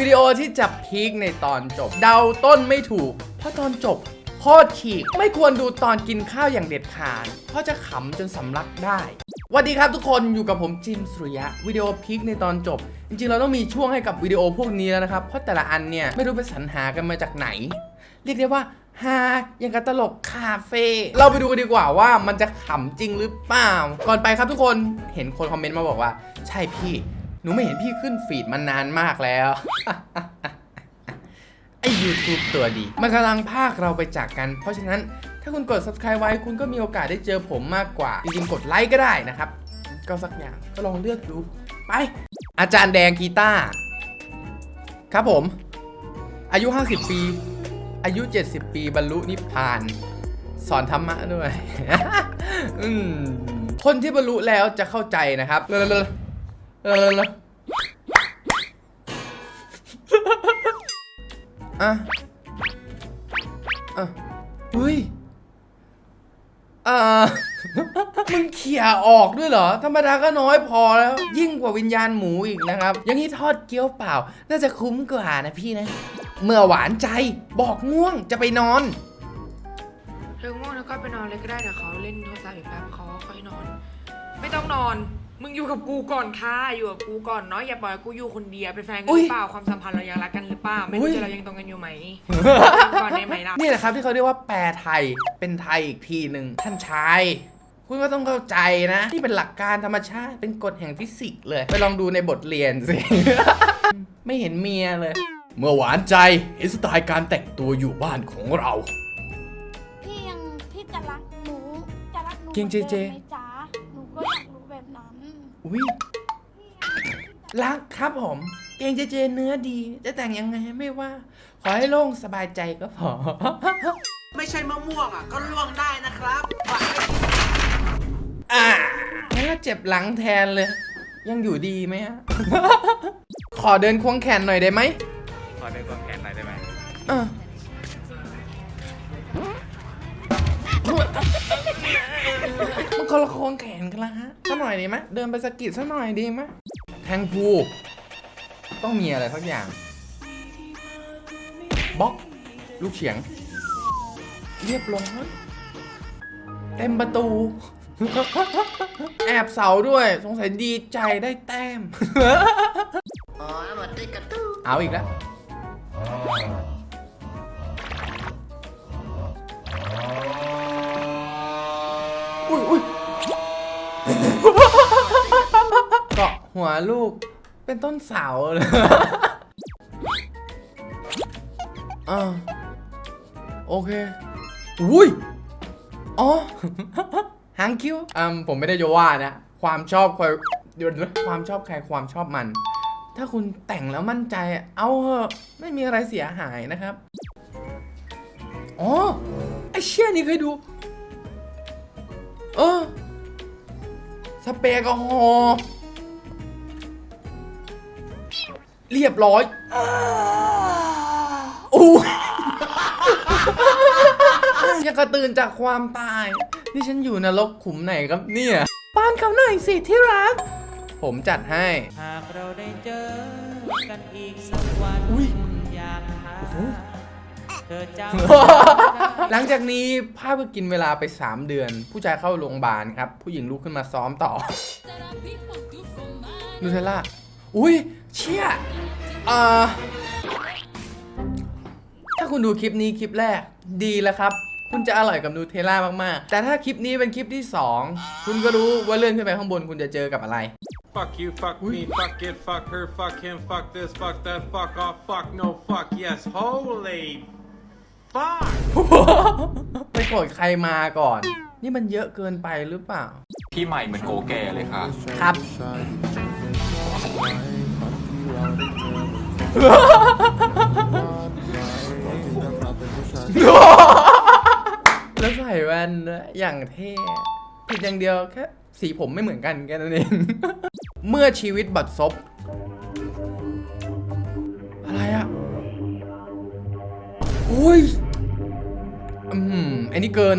วิดีโอที่จับพีคในตอนจบ เดาต้นไม่ถูก เพราะตอนจบโคตรฉีก ไม่ควรดูตอนกินข้าวอย่างเด็ดขาด เพราะจะขำจนสำลักได้สวัสดีครับทุกคนอยู่กับผมจิมสุริยะวิดีโอพีคในตอนจบ จริงๆ เราต้องมีช่วงให้กับวิดีโอพวกนี้แล้วนะครับ เพราะแต่ละอันเนี่ย ไม่รู้ไปสรรหากันมาจากไหน เรียกได้ว่าฮาอย่างกับตลกคาเฟ่เราไปดูกันดีกว่าว่ามันจะขำจริงหรือเปล่า ก่อนไปครับทุกคนเห็นคนคอมเมนต์มาบอกว่า ใช่พี่ หนูไม่เห็นพี่ขึ้นฟีดมานานมากแล้ว ไอ้ YouTube ตัวดี มันกำลังพากเราไปจากกัน เพราะฉะนั้นถ้าคุณกด subscribe ไว้คุณก็มีโอกาสได้เจอผมมากกว่า จริงๆ กดไลค์ก็ได้นะครับ ก็สักอย่างก็ลองเลือกดู ไป อาจารย์แดงกีตาร์ครับผม อายุ 50 ปี อายุ 70 ปีบรรลุนิพพาน สอนธรรมะด้วยคนที่บรรลุแล้วจะเข้าใจนะครับเลอะ เลอะเลอเลอะอะอะ อะเฮ้ย อ่า มึงเขี่ยออกด้วยเหรอ ธรรมดาก็น้อยพอแล้ว ยิ่งกว่าวิญญาณหมูอีกนะครับ อย่างนี้ทอดเกี๊ยวเปล่า น่าจะคุ้มกว่านะพี่นะ เมื่อหวานใจบอกง่วงจะไปนอน เธอง่วงแล้วก็ไปนอนเลยก็ได้เดี๋ยวเขาเล่นโทรศัพท์อีกแป๊บเขาค่อยนอน ไม่ต้องนอน มึงอยู่กับกูก่อนค่ะอยู่กับกูก่อนเนาะอย่าปล่อยให้กูอยู่คนเดียวเป็นแฟนกันอุ๊หยรือเปล่าความสัมพันธ์เรายังรักกันหรือเปล่าไม่อุ๊รู้ยจะเรายังตรงกันอยู่ไหมก่อนได้ไหมล่ะนี่แหละครับที่เขาเรียกว่าแปลไทยเป็นไทยอีกทีหนึ่งท่านชายคุณก็ต้องเข้าใจนะ นี่เป็นหลักการธรรมชาติเป็นกฎแห่งฟิสิกส์เลย ไปลองดูในบทเรียนสิ ไม่เห็นเมียเลย เมื่อหวานใจเห็นสไตล์การแต่งตัวอยู่บ้านของเรา พี่ยังพี่จะรักหนูจะรักหนูเก่งเจเจหมือนดิมไหมจ๊ะหนูก็อยากรู้แบบนั้น อุ้ยรักครับผม เกรงเจเจเนื้อดี จะแต่งยังไงไม่ว่า ขอให้โล่งสบายใจก็พอ ไม่ใช่มะม่วงอะ ก็ล่วงได้นะครับฝากไว้ที่อ่างั้นก็เจ็บหลังแทนเลย ยังอยู่ดีไหมฮะ ขอเดินควงแขนหน่อยได้ไหมขอเดินกดแขนหน่อยได้ไหมอะมัน คนละควงแขนกันละฮะสักหน่อยดีไหมเดินไปสะกิดสักหน่อยดีไหมแทงพูต้องมีอะไรสักอย่างบล็อกลูกเฉียง เรียบร้อยเต็มประตู แอบเสาด้วย สงสัยดีใจได้แต้ม อ๋อหมดด้วยกระตู้เอาอีกแล้ว หัวลูกเป็นต้นเสาเลยอ่าโอเค อุ้ย อ๋อ หางคิ้วอืมผมไม่ได้จะว่านะ ความชอบใครความชอบใครความชอบมัน ถ้าคุณแต่งแล้วมั่นใจ เอาเหอะ ไม่มีอะไรเสียหายนะครับ อ๋อ ไอเชี่ยนี่เคยดู เออ สเปรย์แอลกอฮอล์ เรียบร้อยโอ้ยยังกระตื่นจากความตาย นี่ฉันอยู่นรกขุมไหนครับเนี่ยป้อนเขาหน่อยสิที่รัก ผมจัดให้ หากเราได้เจอกันอีกสักวันอุ๊ยอยากหาโอ้โหเธอจำหลังจากนี้ภาพก็กินเวลาไป 3 เดือน ผู้ชายเข้าโรงพยาบาลครับ ผู้หญิงลุกขึ้นมาซ้อมต่อนูเทลล่าอุ้ยเชี่ยเอ่อถ้าคุณดูคลิปนี้คลิปแรกดีแล้วครับ คุณจะอร่อยกับนูเทลล่ามาก ๆ แต่ถ้าคลิปนี้เป็นคลิปที่ 2 คุณก็รู้ว่าเลื่อนขึ้นไปข้างบนคุณจะเจอกับอะไร Fuck you fuck me fuck it fuck her fuck him fuck this fuck that fuck off fuck no fuck yes holy fuck ไปโกรธใครมาก่อน นี่มันเยอะเกินไปหรือเปล่า พี่ใหม่เหมือนโกแก่เลยค่ะ ครับ แล้วใส่แว่นอย่างเท่ผิดอย่างเดียวแค่สีผมไม่เหมือนกันแค่นั้นเอง เมื่อชีวิตบัดซบ อะไรอะอุ้ย อืมอ้นี่เกิน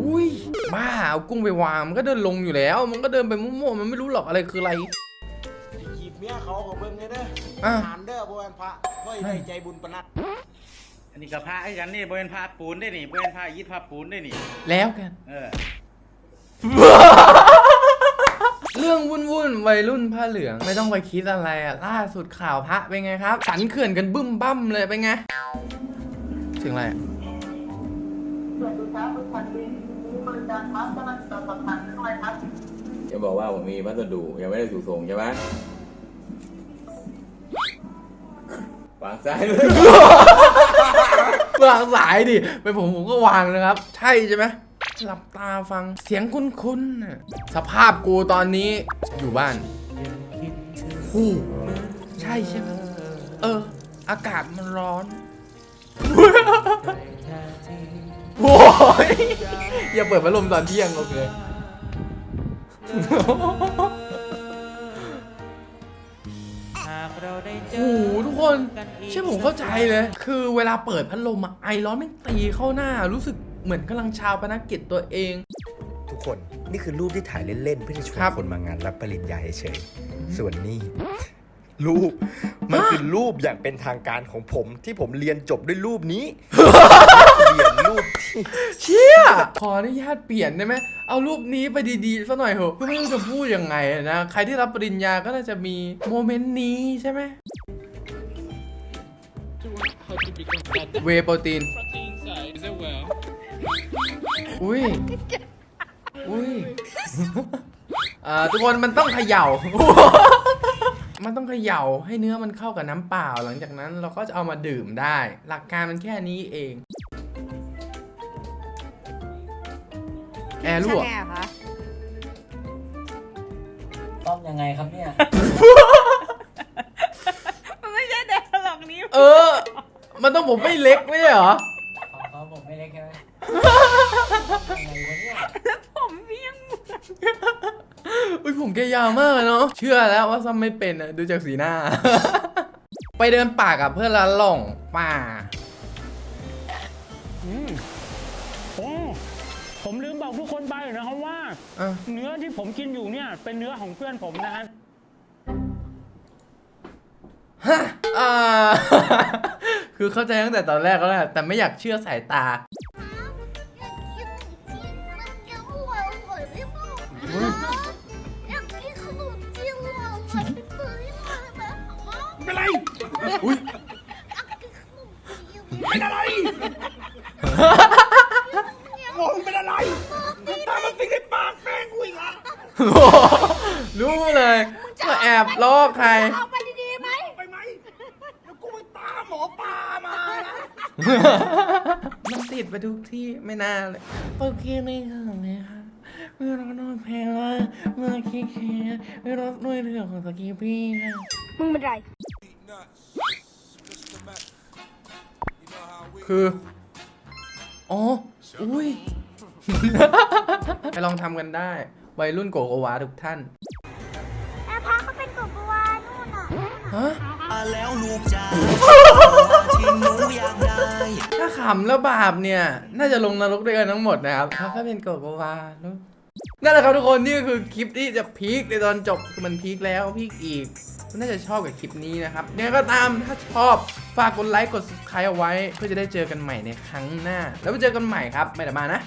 อุ้ยบ้าเอากุ้งไปวาง มันก็เดินลงอยู่แล้ว มันก็เดินไปมั่วๆมันไม่รู้หรอกอะไรคืออะไร เมียเขากับเบิ้งเลยเด้ออะหานเด้อบอยนพระค่อยได้ใจบุญปนัดอันนี้กับพระไอ้กันนี่บริเวณพระปูนได้นี่บริเวณพระยิดพระปูนได้นี่ แล้วกัน เออ เรื่องวุ่นวุ่นๆวัยรุ่นผ้าเหลืองไม่ต้องไปคิดอะไรอะล่าสุดข่าวพระเป็นไงครับ สันเขื่อนกันบึ้มบั้มเลยเป็นไงถึงอะไรอะ จะบอกว่าผมมีพัสดุยังไม่ได้ถูกส่งใช่ไหม วางซ้ายเลย วางสายดิ ไปผมผมก็วางนะครับ ใช่ใช่ไหมหลับตาฟังเสียงคุ้นๆน่ะสภาพกูตอนนี้อยู่บ้านคู่ใช่ใช่ไหมเออ อากาศมันร้อน โอ้ยอย่าเปิดพัดลมตอนเที่ยงโอเค โอ้อโหทุกคนกันอีกใช่ผมเข้าใจเลย คือเวลาเปิดพัดลมอะไอร้อนไม่งตีเข้าหน้า รู้สึกเหมือนกำลังชาวพนักกิจตัวเอง ทุกคนนี่คือรูปที่ถ่ายเล่น ๆ เพื่อจะชวนครับคนมางานรับปริญญาเฉยๆส่วนนี้ รูป มันคือรูปอย่างเป็นทางการของผม ที่ผมเรียนจบด้วยรูปนี้เรียนรูปที่เชี่ยขออนุญาตเปลี่ยนได้ไหมเอารูปนี้ไปดีๆสักหน่อยเถอะคือไม่รู้จะพูดยังไงนะ ใครที่รับปริญญาก็น่าจะมีโมเมนต์นี้ใช่ไหมเวย์โปรตีน อุ้ย อุ้ย อ่า ทุกคนมันต้องเขย่า มันต้องเขย่าให้เนื้อมันเข้ากับน้ำเปล่า หลังจากนั้นเราก็จะเอามาดื่มได้ หลักการมันแค่นี้เอง แอร์รั่วต้มยังไงครับเนี่ย มันไม่ใช่แดร์หรอกนี้เออ มันต้องผมไม่เล็กไม่ใช่เหรอ ของเขาผมไม่เล็กใช่ไหมยังไงวะเนี่ยผมเพียง อุ้ยผมแกยาวมากเลยเนาะ เชื่อแล้วว่าซ้ำไม่เป็นอะดูจากสีหน้า ไปเดินป่ากับเพื่อนละหล่องป่าโอ้ผมลืมบอกทุกคนไปนะครับว่า อะ เนื้อที่ผมกินอยู่เนี่ยเป็นเนื้อของเพื่อนผมนะฮะฮะอ่า คือเข้าใจตั้งแต่ตอนแรกแล้วแหละแต่ไม่อยากเชื่อสายตา อยากกินมันเยอะอร่อยไม่บอกอ อุ้ยอยากกินขนมจีนเป็นอะไรงงเป็นอะไรตามมันสิงในปากแป้งกูอีกอะรู้เลยว่าแอบลอกใครเอาไปดีๆไหมไปไหมแล้วกูไปตามหมอปลามานะมันติดไปทุกที่ไม่น่าเลยโอเคไม่ถึงเลยค่ะเมื่อเราโดนแพงว่าเมื่อคิดแค่ไม่รถด้วยเรื่องของสกีพี่ค่ะมึงเป็นไร คือ อ๋อ อุ้ย ไปลองทำกันได้ วัยรุ่นโกโกวาทุกท่าน แอร์พาเขาเป็นกบวานู่นน่ะฮะแล้วลูกจ้าที่หนูอยากได้ ถ้าขำแล้วบาปเนี่ย น่าจะลงนรกด้วยกันทั้งหมดนะครับ ถ้าก็เป็นโกโกวาลูก นั่นแหละครับทุกคนนี่ก็คือคลิปที่จะพีคในตอนจบคือมันพีคแล้วพีคอีกคุณน่าจะชอบกับคลิปนี้นะครับยังไงก็ตามถ้าชอบฝากกดไลค์กด subscribe เอาไว้ เพื่อจะได้เจอกันใหม่ในครั้งหน้า แล้วไปเจอกันใหม่ครับไม่ได้มานะ